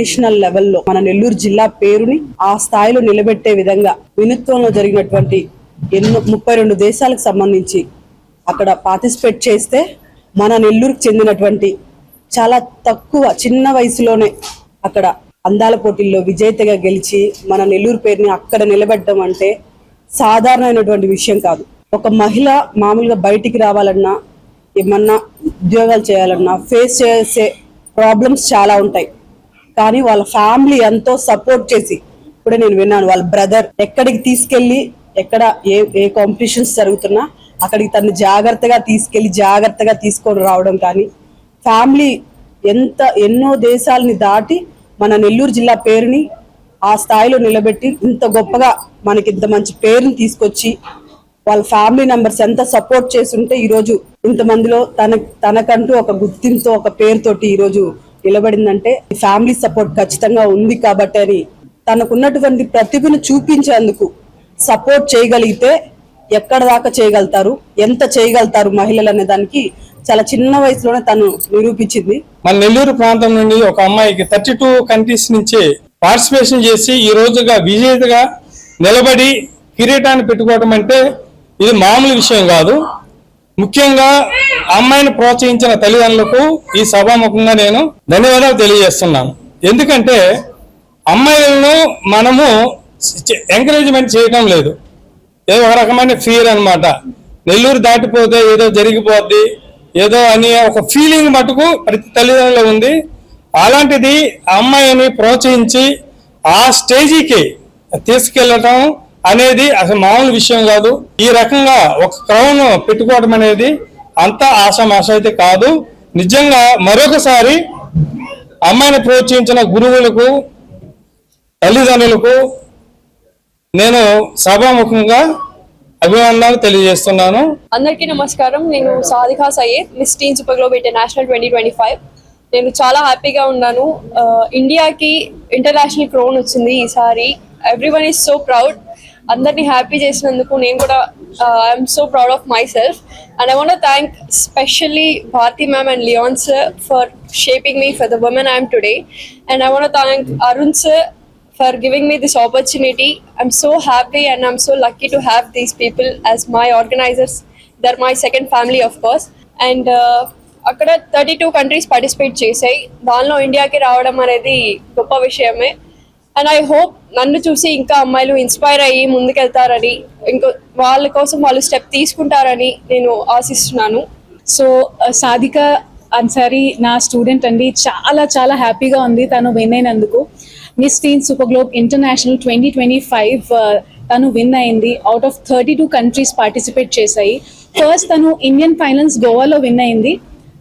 National లెవెల్లో మన నెల్లూరు జిల్లా పేరుని ఆ స్థాయిలో నిలబెట్టే విధంగా వినుత్వంలో జరిగినటువంటి ఎన్నో ముప్పై రెండు దేశాలకు సంబంధించి అక్కడ పార్టిసిపేట్ చేస్తే మన నెల్లూరుకు చెందినటువంటి చాలా తక్కువ చిన్న వయసులోనే అక్కడ అందాల పోటీల్లో విజేతగా గెలిచి మన నెల్లూరు పేరుని అక్కడ నిలబెట్టడం అంటే సాధారణమైనటువంటి విషయం కాదు. ఒక మహిళ మామూలుగా బయటికి రావాలన్నా ఏమన్నా ఉద్యోగాలు చేయాలన్నా ఫేస్ చేసే ప్రాబ్లమ్స్ చాలా ఉంటాయి. కానీ వాళ్ళ ఫ్యామిలీ ఎంతో సపోర్ట్ చేసి ఇప్పుడే నేను విన్నాను వాళ్ళ బ్రదర్ ఎక్కడికి తీసుకెళ్ళి ఎక్కడ ఏ ఏ కాంపిటీషన్స్ జరుగుతున్నా అక్కడికి తను జాగ్రత్తగా తీసుకెళ్ళి జాగ్రత్తగా తీసుకొని రావడం కానీ ఫ్యామిలీ ఎంత ఎన్నో దేశాలని దాటి మన నెల్లూరు జిల్లా పేరుని ఆ స్థాయిలో నిలబెట్టి ఇంత గొప్పగా మనకి ఇంత మంచి పేరుని తీసుకొచ్చి వాళ్ళ ఫ్యామిలీ మెంబర్స్ ఎంత సపోర్ట్ చేస్తుంటే ఉంటే ఈరోజు ఇంతమందిలో తన తనకంటూ ఒక గుర్తింపుతో ఒక పేరుతోటి ఈ రోజు నిలబడిందంటే ఫ్యామిలీ సపోర్ట్ ఖచ్చితంగా ఉంది కాబట్టి అని తనకున్నటువంటి ప్రతిభను చూపించేందుకు సపోర్ట్ చేయగలిగితే ఎక్కడ దాకా చేయగలుగుతారు? ఎంత చేయగలుగుతారు మహిళలు అనే దానికి చాలా చిన్న వయసులోనే తను నిరూపించింది. మన నెల్లూరు ప్రాంతం నుండి ఒక అమ్మాయికి థర్టీ టూ కంట్రీస్ నుంచి పార్టిసిపేషన్ చేసి ఈ రోజుగా విజేతగా నిలబడి కిరీటాన్ని పెట్టుకోవడం అంటే ఇది మామూలు విషయం కాదు. ముఖ్యంగా అమ్మాయిని ప్రోత్సహించిన తల్లిదండ్రులకు ఈ సభాముఖంగా నేను ధన్యవాదాలు తెలియజేస్తున్నాను. ఎందుకంటే అమ్మాయిలను మనము ఎంకరేజ్మెంట్ చేయటం లేదు. ఏదో ఒక రకమైన ఫీల్ అన్నమాట. నెల్లూరు దాటిపోతే ఏదో జరిగిపోద్ది ఏదో అని ఒక ఫీలింగ్ మటుకు ప్రతి తల్లిదండ్రులు ఉంది. అలాంటిది ఆ అమ్మాయిని ప్రోత్సహించి ఆ స్టేజీకి తీసుకెళ్ళటం అనేది అసలు మామూలు విషయం కాదు. ఈ రకంగా ఒక క్రౌన్ పెట్టుకోవడం అనేది అంత ఆశామాష అయితే కాదు. నిజంగా మరొకసారి అమ్మాయిని ప్రోత్సహించిన గురువులకు తల్లిదండ్రులకు నేను సభాముఖంగా అభినందనలు తెలియజేస్తున్నాను. అందరికీ నమస్కారం. నేను Sadhika Syed Miss Teen Super Globe International twenty twenty five. నేను చాలా హ్యాపీగా ఉన్నాను. ఇండియాకి ఇంటర్నేషనల్ క్రోన్ వచ్చింది ఈసారి. Every one is so proud అందరినీ హ్యాపీ చేసినందుకు నేను కూడా I'm so proud of my self and I want thank specially Bharati ma'am and Leon sir for shaping me for the women I'm today and I want thank Arun sir for giving me this opportunity I'm so happy and I'm so lucky to have these people as my organisers they're my second family of course and అక్కడ thirty two countries participate చేసాయి దానిలో ఇండియాకి రావడం అనేది గొప్ప విషయమే. And I hope నన్ను చూసి ఇంకా అమ్మాయిలు ఇన్స్పైర్ అయ్యి ముందుకెళ్తారని ఇంకో వాళ్ళ కోసం వాళ్ళు స్టెప్ తీసుకుంటారని నేను ఆశిస్తున్నాను. సో సాధిక అన్సారీ నా స్టూడెంట్ అండి చాలా చాలా హ్యాపీగా ఉంది తను విన్ అయినందుకు. Miss Teen Super Globe International twenty twenty five తను విన్ అయింది. Out of thirty two countries participate చేశాయి. ఫస్ట్ తను ఇండియన్ ఫైనల్స్ గోవాలో విన్ అయింది.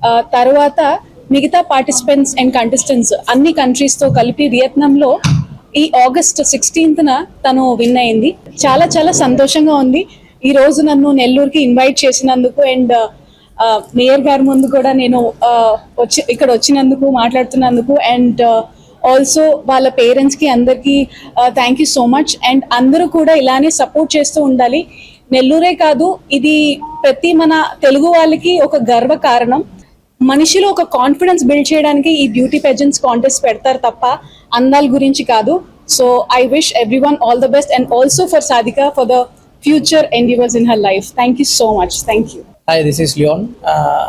Uh, తర్వాత మిగతా పార్టిసిపెంట్స్ అండ్ కంటెస్టెంట్స్ అన్ని కంట్రీస్తో కలిపి వియత్నాంలో ఈ ఆగస్ట్ సిక్స్టీన్త్న తను విన్ అయింది. చాలా చాలా సంతోషంగా ఉంది. ఈ రోజు నన్ను నెల్లూరుకి ఇన్వైట్ చేసినందుకు అండ్ మేయర్ గారి ముందు కూడా నేను వచ్చి ఇక్కడ వచ్చినందుకు మాట్లాడుతున్నందుకు అండ్ ఆల్సో వాళ్ళ పేరెంట్స్కి అందరికీ thank you so much and అందరూ కూడా ఇలానే సపోర్ట్ చేస్తూ ఉండాలి. నెల్లూరే కాదు ఇది ప్రతి మన తెలుగు వాళ్ళకి ఒక గర్వ కారణం. మనిషిలో ఒక కాన్ఫిడెన్స్ బిల్డ్ చేయడానికి ఈ బ్యూటీ పెజెంట్స్ కాంటెస్ట్ పెడతారు తప్ప అందాల గురించి కాదు. So I wish every one all the best and also for Sadhika for the future endeavours in her life thank you so much thank you hi this is Leon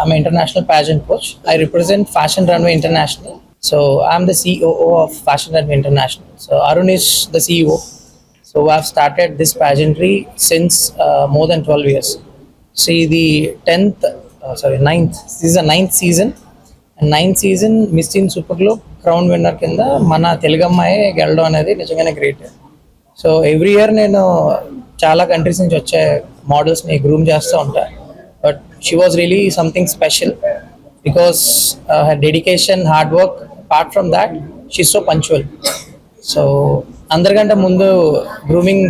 I'm international fashion coach I represent fashion runway international so I'm the CO of fashion runway international so Arun is the CEO so we have started this pageantry since more than twelve years so ఇది tenth sorry ninth 9th, this ninth season 9th season. And 9th season Miss crown winner కింద మన తెలుగమ్మాయి గెలడం అనేది నిజంగానే great so every year నేను చాలా countries నుంచి వచ్చే మోడల్స్ని గ్రూమ్ చేస్తూ ఉంటా. But she was really something special because her dedication hard work apart from that she so punctual so అందరికంటే ముందు గ్రూమింగ్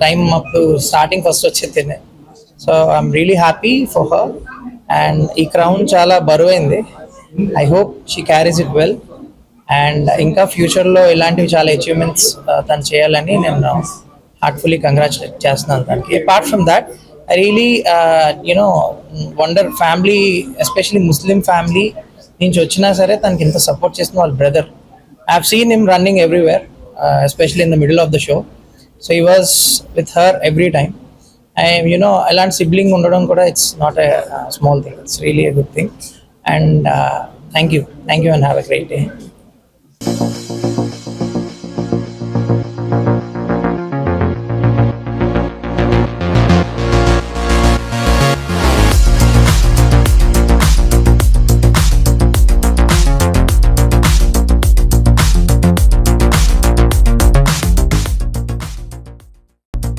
టైం uh, అప్పుడు స్టార్టింగ్ ఫస్ట్ వచ్చేది so I'm really happy for her and ఈ crown చాలా బరువైంది I hope she carries it well and ఇంకా ఫ్యూచర్లో ఇలాంటివి చాలా అచీవ్మెంట్స్ తను చేయాలని నేను హార్ట్ఫుల్లీ కంగ్రాచులేట్ చేస్తున్నాను దానికి apart from that I really you know wonder family especially Muslim family నుంచి వచ్చినా సరే తనకి ఇంత సపోర్ట్ చేసిన వాళ్ళ brother I seen him running everywhere, uh, especially in the middle of the show. So he was with her every. And you know అలాంటి sibling ఉండడం కూడా it's not a small thing it's really a good thing and thank you thank you and have a great day